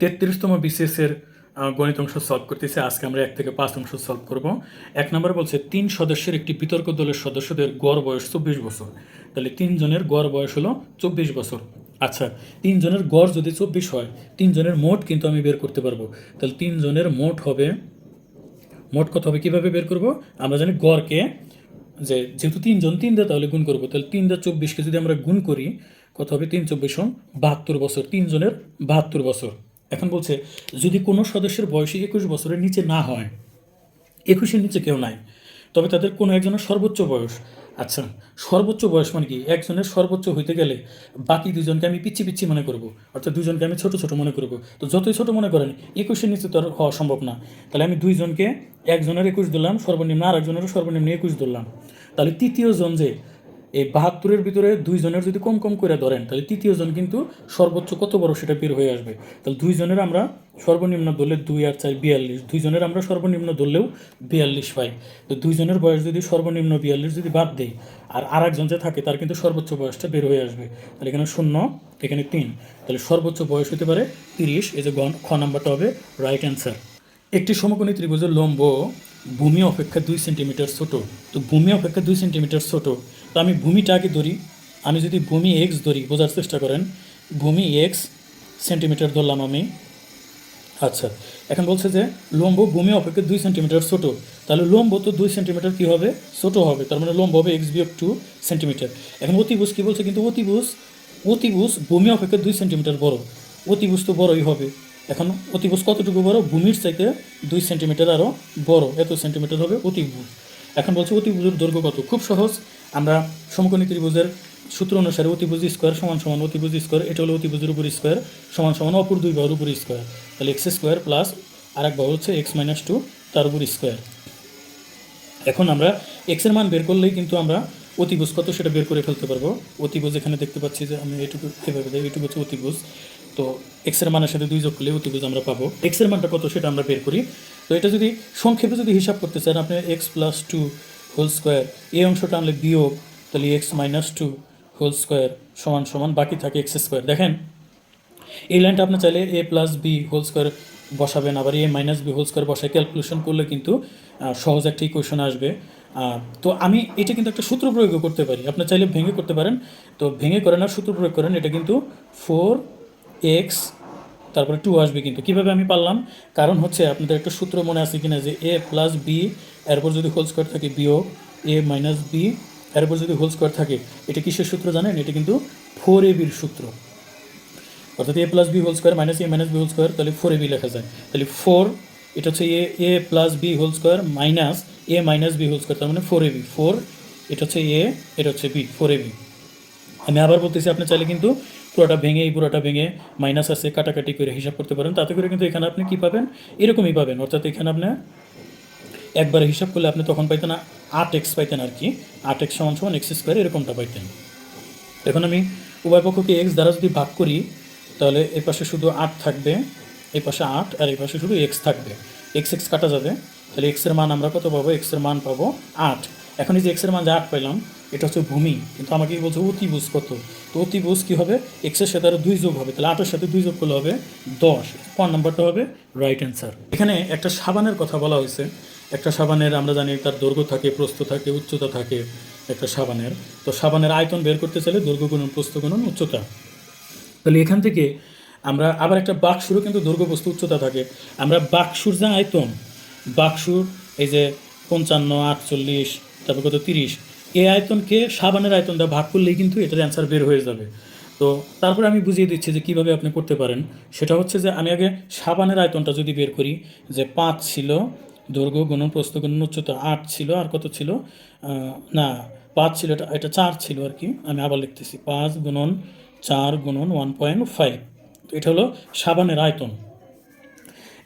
তেত্রিশতম বিসিএসের গণিত অংশ সলভ করতেছে। আজকে আমরা এক থেকে পাঁচ অংশ সলভ করব। এক নম্বর বলছে, তিন সদস্যের একটি বিতর্ক দলের সদস্যদের গড় বয়স চব্বিশ বছর। তাহলে তিনজনের গড় বয়স হলো চব্বিশ বছর। আচ্ছা তিনজনের গড় যদি চব্বিশ হয়, তিনজনের মোট কিন্তু আমি বের করতে পারব। তাহলে তিনজনের মোট হবে, মোট কত হবে কীভাবে বের করব? আমরা জানি গড়কে যে যেহেতু তিনজন তিন দিয়ে তাহলে গুণ করব। তাহলে তিন দিয়ে চব্বিশকে যদি আমরা গুণ করি, কত হবে? তিন চব্বিশ বাহাত্তর বছর, তিনজনের বাহাত্তর বছর। এখন বলছে, যদি কোনো সদস্যের বয়সী একুশ বছরের নিচে না হয়, একুশের নিচে কেউ নাই, তবে তাদের কোনো একজনের সর্বোচ্চ বয়স। আচ্ছা সর্বোচ্চ বয়স মানে কি? একজনের সর্বোচ্চ হইতে গেলে বাকি দুজনকে আমি পিচ্ছি পিচ্ছি মনে করব, অর্থাৎ দুজনকে আমি ছোট ছোট মনে করব। তো যতই ছোট মনে করেন, একুশের নিচে তো হওয়া সম্ভব না। তাহলে আমি দুইজনকে একজনের একুশ দিলাম, সর্বনিম্ন আর একজনেরও সর্বনিম্ন একুশ ধরলাম তাহলে তৃতীয় জন যে এই বাহাত্তরের ভিতরে দুইজনের যদি কম কম করে ধরেন, তাহলে তৃতীয় জন কিন্তু সর্বোচ্চ কত বড় সেটা বের হয়ে আসবে। তাহলে দুইজনের আমরা সর্বনিম্ন ধরলে দুই আর চার বিয়াল্লিশ, দুইজনের আমরা সর্বনিম্ন ধরলেও বিয়াল্লিশ পাই। তো দুইজনের বয়স যদি সর্বনিম্ন বিয়াল্লিশ যদি বাদ দেই, আর আর একজন যে থাকে, তার কিন্তু সর্বোচ্চ বয়সটা বের হয়ে আসবে। তাহলে এখানে শূন্য, এখানে তিন। তাহলে সর্বোচ্চ বয়স হতে পারে তিরিশ, এই যে খ নাম্বারটা হবে রাইট অ্যান্সার একটি সমকোণী ত্রিভুজের লম্ব ভূমি অপেক্ষা দুই সেন্টিমিটার ছোট। তো ভূমি অপেক্ষা দুই সেন্টিমিটার ছোট। তো আমি ভূমিটা আগে ধরি। আমি যদি ভূমি এক্স ধরি, বোঝার চেষ্টা করেন। ভূমি এক্স সেন্টিমিটার ধরলাম আমি। আচ্ছা এখন বলছে যে লম্ব ভূমি অপেক্ষা দুই সেন্টিমিটার ছোট। তাহলে লম্ব তো দুই সেন্টিমিটার কী হবে? ছোট হবে। তার মানে লম্ব হবে এক্স বিয়োগ টু সেন্টিমিটার এখন অতিভুজ কী বলছে? কিন্তু অতিভুজ অতিভুজ ভূমি অপেক্ষা দুই সেন্টিমিটার বড়। অতিভুজ তো বড়ই হবে। এখন অতিভুজ কতটুকু বড়? ভূমির চাইতে দুই সেন্টিমিটার আরও বড়। এত সেন্টিমিটার হবে অতিভুজ। এখন বলছে অতিভুজের দৈর্ঘ্য কত? খুব সহজ। আমরা সমকোণী ত্রিভুজের সূত্র অনুসারে অতিভুজ স্কোয়ার সমান সমান অতিভুজ স্কোয়ার, এটা হলো অতিভুজের উপর স্কোয়ার সমান সমান অপর দুই বাহুর উপর স্কোয়ার। তাহলে এক্স স্কোয়ার প্লাস আর এক বাহু হচ্ছে এক্স মাইনাস টু তার উপর স্কোয়ার। এখন আমরা এক্সের মান বের করলেই কিন্তু আমরা অতিভুজ কত সেটা বের করে ফেলতে পারব। অতিভুজ এখানে দেখতে পাচ্ছি যে আমি এটুকু এভাবে দেয় এটুকু হচ্ছে অতিভুজ। তো এক্সের মানের সাথে দুই যোগ করলে অতিভুজ আমরা পাবো। এক্সের মানটা কত সেটা আমরা বের করি। তো এটা যদি সংক্ষেপে যদি হিসাব করতে চান, আপনি X plus two whole square এই অংশটা আনলে বিয়োগ, তাহলে X minus two whole square সমান সমান বাকি থাকে এক্স স্কোয়ার দেখেন, এই লাইনটা আপনি চাইলে A plus B whole square বসাবেন, আবার A minus B whole square বসায় ক্যালকুলেশন করলে কিন্তু সহজ একটা ইকুয়েশন আসবে। তো আমি এটা কিন্তু একটা সূত্র প্রয়োগও করতে পারি। আপনি চাইলে ভেঙে করতে পারেন। তো ভেঙে করেন আর সূত্র প্রয়োগ করেন, এটা কিন্তু ফোর এক্স তারপরে টু আসবে কিন্তু। কীভাবে আমি পারলাম? কারণ হচ্ছে আপনাদের একটা সূত্র মনে আছে কিনা যে এ প্লাস বি এরপর যদি হোল স্কোয়ার থাকে বিয়োগ এ মাইনাস বি এরপর যদি হোল স্কোয়ার থাকে, এটা কিসের সূত্র জানেন? এটা কিন্তু ফোর এ বির সূত্র। অর্থাৎ A plus B whole square minus A minus B whole square তাহলে ফোর এ বি লেখা যায়। তাহলে ফোর এটা হচ্ছে A A plus B whole square minus A minus B whole square তার মানে ফোর এ বি ফোর এটা হচ্ছে এ এটা হচ্ছে বি ফোর এ বি আমি আবার বলতেছি, আপনি চাইলে কিন্তু পুরোটা ভেঙে, এই পুরোটা ভেঙে মাইনাস আছে, কাটাকাটি করে হিসাব করতে পারেন। তাতে করে কিন্তু এখানে আপনি কী পাবেন? এরকমই পাবেন। অর্থাৎ এখানে আপনি একবারে হিসাব করলে আপনি তখন পাইতেন আট এক্স পাইতেন আর কি, আট এক্স সমান সমান এক্স স্কোয়ার এরকমটা পাইতেন। এখন আমি উভয় পক্ষকে এক্স দ্বারা যদি ভাগ করি, তাহলে এই পাশে শুধু আট থাকবে, এই পাশে আট আর এই পাশে শুধু এক্স থাকবে। এক্স এক্স কাটা যাবে, তাহলে এক্সের মান আমরা কত পাবো? এক্সের মান পাবো আট। এখন এই যে এক্সের মান যে আট পাইলাম, এটা হচ্ছে ভূমি, কিন্তু আমাকে কি বলছে অতিভুজ কত? তো অতিভুজ কী হবে? এক্সের সাথে আরও দুই যোগ হবে, তাহলে আটের সাথে দুই যোগ করলে হবে দশ। কোন নাম্বারটা হবে? Right answer. এখানে একটা সাবানের কথা বলা হয়েছে একটা সাবানের, আমরা জানি তার দৈর্ঘ্য থাকে, প্রস্থ থাকে, উচ্চতা থাকে একটা সাবানের। তো সাবানের আয়তন বের করতে চাইলে দৈর্ঘ্য গুণন, প্রস্থ গুণন, উচ্চতা। তাহলে এখান থেকে আমরা আবার একটা বাক্সুরও কিন্তু দৈর্ঘ্য বস্তু উচ্চতা থাকে। আমরা বাক্সুর যা আয়তন, বাক্সুর এই যে পঞ্চান্ন, আটচল্লিশ, তারপর কত, তিরিশ, এই আয়তনকে সাবানের আয়তন দ্বারা ভাগ করলেই কিন্তু এটার অ্যান্সার বের হয়ে যাবে। তো তারপরে আমি বুঝিয়ে দিচ্ছি যে কীভাবে আপনি করতে পারেন। সেটা হচ্ছে যে আমি আগে সাবানের আয়তনটা যদি বের করি, যে পাঁচ ছিল দৈর্ঘ্য, গুণন, প্রস্থ, গুণন, উচ্চতা আট ছিল। আর কত ছিল? না, পাঁচ ছিল। এটা এটা চার ছিল আর কি। আমি আবার লিখতেছি। পাঁচ গুণন চার গুণন ওয়ান পয়েন্ট ফাইভ। তো এটা হলো সাবানের আয়তন।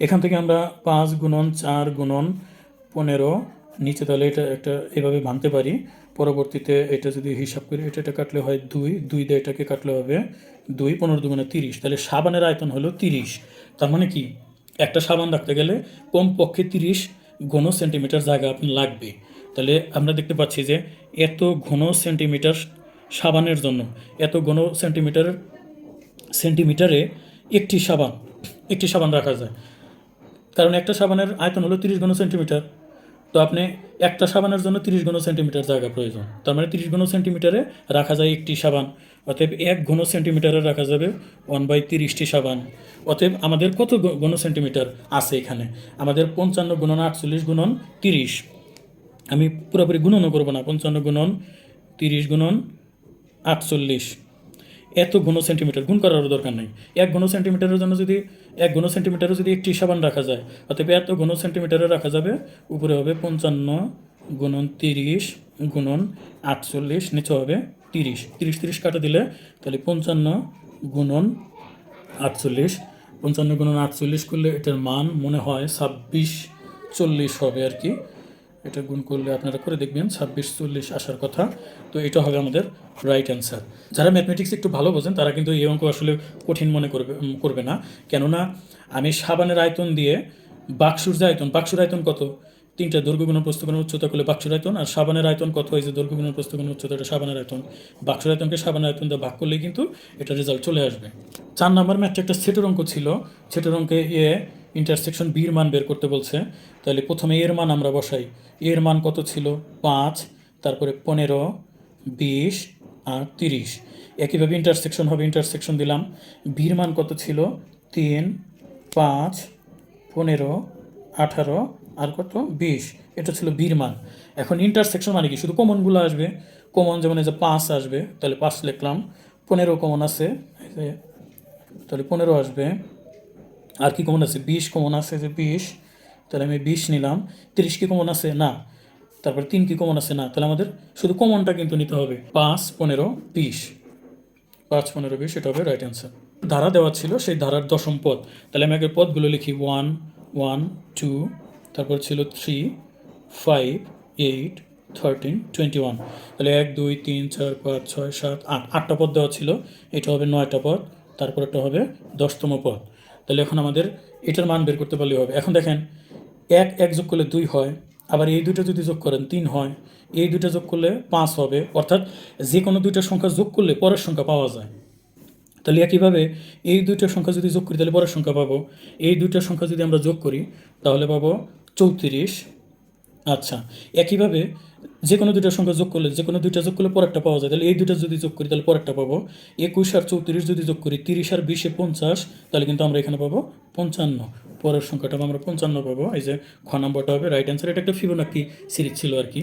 এখান থেকে আমরা পাঁচ গুণন চার গুণন পনেরো নিচে তাহলে এটা একটা এভাবে ভাঙতে পারি। পরবর্তীতে এটা যদি হিসাব করি, এটা এটা কাটলে হয় দুই। দুই দিয়ে এটাকে কাটলে হবে দুই, পনেরো দুগুণে তিরিশ। তাহলে সাবানের আয়তন হলো তিরিশ। তার মানে কি? একটা সাবান রাখতে গেলে কমপক্ষে তিরিশ ঘন সেন্টিমিটার জায়গা আপনি লাগবে। তাহলে আমরা দেখতে পাচ্ছি যে এত ঘন সেন্টিমিটার সাবানের জন্য, এত ঘন সেন্টিমিটার, সেন্টিমিটারে একটি সাবান একটি সাবান রাখা যায়। কারণ একটা সাবানের আয়তন হলো তিরিশ ঘন সেন্টিমিটার। তো আপনি একটা সাবানের জন্য তিরিশ ঘন সেন্টিমিটার জায়গা প্রয়োজন। তার মানে তিরিশ ঘন সেন্টিমিটারে রাখা যায় একটি সাবান। অতএব এক ঘন সেন্টিমিটারে রাখা যাবে ওয়ান বাই তিরিশটি সাবান। অতএব আমাদের কত ঘন সেন্টিমিটার আছে এখানে? আমাদের পঞ্চান্ন গুণন আটচল্লিশ গুণন তিরিশ। আমি পুরোপুরি গুণনও করব না। পঞ্চান্ন গুণন তিরিশ গুণন আটচল্লিশ। এত ঘন সেন্টিমিটার গুণ করারও দরকার নেই। এক ঘন সেন্টিমিটারের জন্য যদি, এক ঘন সেন্টিমিটারে যদি একটি সাবান রাখা যায়, অতএব এত ঘন সেন্টিমিটারে রাখা যাবে, উপরে হবে পঞ্চান্ন গুণন তিরিশ গুণন আটচল্লিশ, নিচে হবে তিরিশ। তিরিশ তিরিশ কাটা দিলে তাহলে পঞ্চান্ন গুণন আটচল্লিশ। পঞ্চান্ন গুণন আটচল্লিশ করলে এটার মান মনে হয় ছাব্বিশ, চল্লিশ হবে আর কি। এটা গুণ করলে আপনারা করে দেখবেন, ছাব্বিশ, চল্লিশ আসার কথা। তো এটা হবে আমাদের রাইট অ্যান্সার যারা ম্যাথমেটিক্স একটু ভালো বোঝেন, তারা কিন্তু এই অঙ্ক আসলে কঠিন মনে করবে করবে না। কেননা আমি সাবানের আয়তন দিয়ে বাক্সুর যে আয়তন, বাক্সুর আয়তন কত? তিনটা দৈর্ঘ্য গুণ উচ্চতা করলে বাক্সুর আয়তন, আর সাবানের আয়তন কত? হয়েছে যে গুণ প্রস্থ গুণ উচ্চতা, এটা সাবানের আয়তন। বাক্সুর আয়তনকে সাবানের আয়তন দিয়ে ভাগ করলেই কিন্তু এটা রেজাল্ট চলে আসবে। চার নম্বর ম্যাথটা একটা সেটের অঙ্ক ছিল। সেটের অঙ্কে এ ইন্টারসেকশন বির মান বের করতে বলছে, তাহলে প্রথমে এর মান আমরা বসাই। এর মান কত ছিল? পাঁচ, তারপরে পনেরো, বিশ আর তিরিশ। একইভাবে ইন্টারসেকশন হবে ইন্টারসেকশন দিলাম। বির মান কত ছিল? তিন, পাঁচ, পনেরো, আঠারো আর কত? বিশ। এটা ছিল বীর মান। এখন ইন্টারসেকশন মানে কি? শুধু কমনগুলো আসবে। কমন যেমন এই যে পাঁচ আসবে, তাহলে পাঁচ লিখলাম। পনেরো কমন আছে তাহলে পনেরো আসবে। আর কি কমন আছে? বিশ কমন আছে যে বিশ, তাহলে আমি বিশ নিলাম। তিরিশ কি কমন আছে? না। তারপর তিন কি কমন আছে? না। তাহলে আমাদের শুধু কমনটা কিন্তু নিতে হবে। পাঁচ, পনেরো, বিশ। পাঁচ, পনেরো, বিশ, এটা হবে রাইট অ্যান্সার ধারা দেওয়া ছিল সেই ধারার দশম পদ। তাহলে আমি আগে পদগুলো লিখি। ওয়ান ওয়ান টু তারপর ছিল three five eight thirteen twenty one তাহলে এক, দুই, তিন, চার, পাঁচ, ছয়, সাত, আট। আটটা পদ দেওয়া ছিল। এটা হবে নয়টা পদ। তারপর একটা হবে দশতম পদ। তাহলে এখন আমাদের এটার মান বের করতে পারলেই হবে। এখন দেখেন, এক এক যোগ করলে দুই হয়, আবার এই দুটো যদি যোগ করেন তিন হয়, এই দুটো যোগ করলে পাঁচ হবে, অর্থাৎ যে কোনো দুইটা সংখ্যা যোগ করলে পরের সংখ্যা পাওয়া যায়। তাহলে একইভাবে এই দুইটা সংখ্যা যদি যোগ করি, তাহলে পরের সংখ্যা পাবো। এই দুইটা সংখ্যা যদি আমরা যোগ করি, তাহলে পাবো চৌত্রিশ। আচ্ছা একইভাবে যে কোনো দুইটা সংখ্যা যোগ করলে, যে কোনো দুইটা যোগ করলে পর একটা পাওয়া যায়। তাহলে এই দুইটা যদি যোগ করি, তাহলে পর একটা পাবো। একুশ আর চৌত্রিশ যদি যোগ করি, তিরিশ আর বিশে পঞ্চাশ, তাহলে কিন্তু আমরা এখানে পাবো পঞ্চান্ন। পরের সংখ্যাটা আমরা পঞ্চান্ন পাবো। এই যে খ নম্বরটা হবে রাইট অ্যান্সার এটা একটা ফিবোনাকি সিরিজ ছিল আর কি।